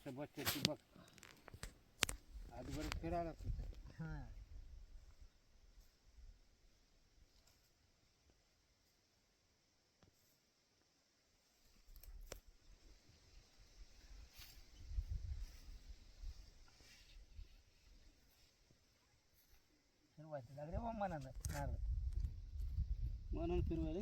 कसं बसते ती बघ आधी बरं फिरायला लागतं हा फिरवायचं लागले बा मनानं नारळ म्हणून फिरवायला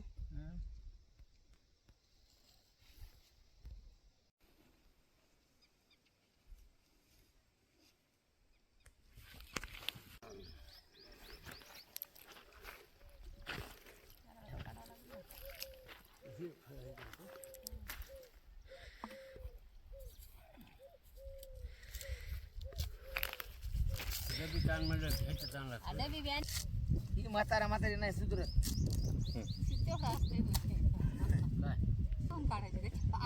ही म्हातारा म्हातारी नाही सुधरत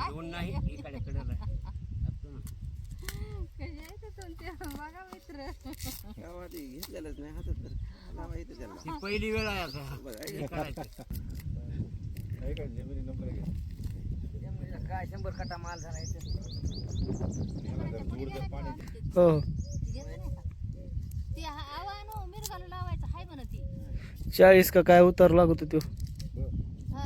दोन नाही इकडे कडे कसे आहे ते तुमचे बघा मित्र गावात घेतलेलंच नाही हातात तर. त्याला. ही पहिली वेळ आहे आता. हे करायचं. काय? शंभर कटा माल झाला हो. ते आव्हान मिरगाला लावायचं. हाय म्हणत ती. चाळीस का काय उतार लागत हा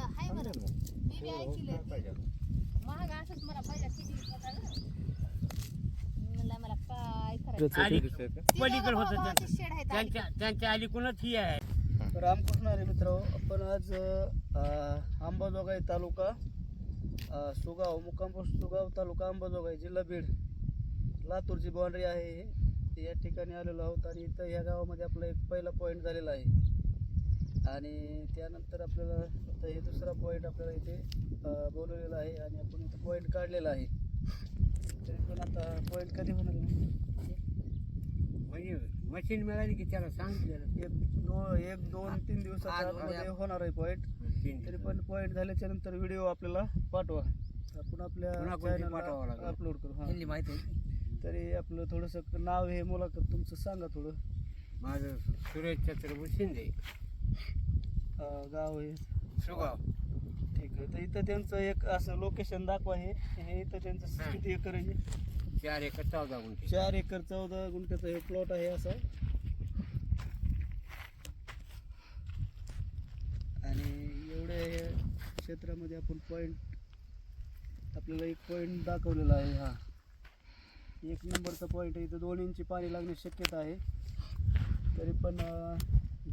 होता गं. म्हणलं मला काय करायचं? आली पलीकडे होतं त्यांचं. शेड आहे त्यांच्या त्यांच्या अलीकडूनच ही आहे. रामकृष्ण अरे मित्र आपण आज अंबाजोगाई तालुका सुगाव मुक्काम सुगाव तालुका अंबाजोगाई जिल्हा बीड लातूरची बाउंड्री आहे ही. या ठिकाणी आलेलो आहोत आणि इथं ह्या गावामध्ये आपला एक पहिला पॉईंट झालेला आहे आणि त्यानंतर आपल्याला आता हे दुसरा पॉईंट आपल्याला इथे बोलवलेला आहे आणि आपण इथं पॉईंट काढलेला आहे तरी पण आता पॉईंट कधी होणार आहे? मशीन मिळाली की त्याला सांगितलेलं एक दो एक दोन तीन दिवसाच्या आज आतमध्ये उद्या. होणार आहे पॉईंट तीन तरी पण पॉईंट झाल्याच्यानंतर व्हिडिओ आपल्याला पाठवा. आपण आपल्या पुन्हा कोणती पाठवावं चॅनलला लागेल? अपलोड करू हा. ह्यांनी माहिती आहे तरी आपलं थोडंसं नाव हे मुलाखत तुमचं सांगा थोडं. माझं सुरेश छत्रपती शिंदे. अं, गाव हे सुगाव. ठीक आहे. तर इथं त्यांचं एक असं लोकेशन दाखवा हे. हे इथं त्यांचं हा. किती एकर आहे? चार एकर चौदा गुंठे. चार एकर चौदा गुंठ्याचा हे प्लॉट आहे असं. आणि एवढ्या हे क्षेत्रामध्ये आपण पॉईंट आपल्याला एक पॉईंट दाखवलेला आहे हा. एक नंबरचा पॉईंट आहे इथं दोन इंची पाणी लागण्याची शक्यता आहे. तरी पण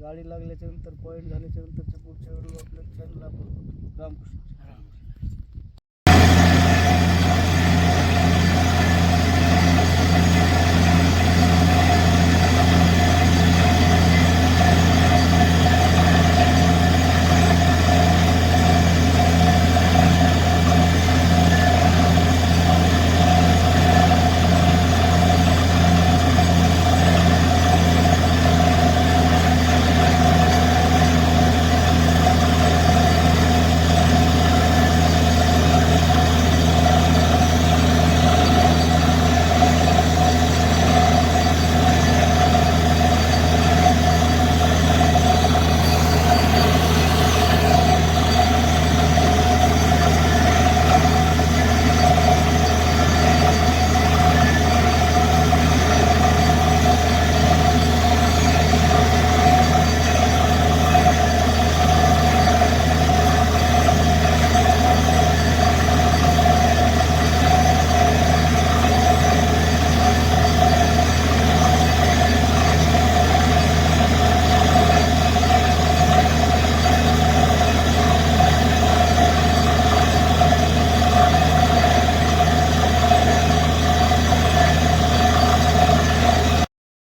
गाडी लागल्याच्या नंतर पॉईंट झाल्याच्या नंतरचे पुढच्या व्हिडिओ आपल्या चॅनलला आपण रामकृष्ण.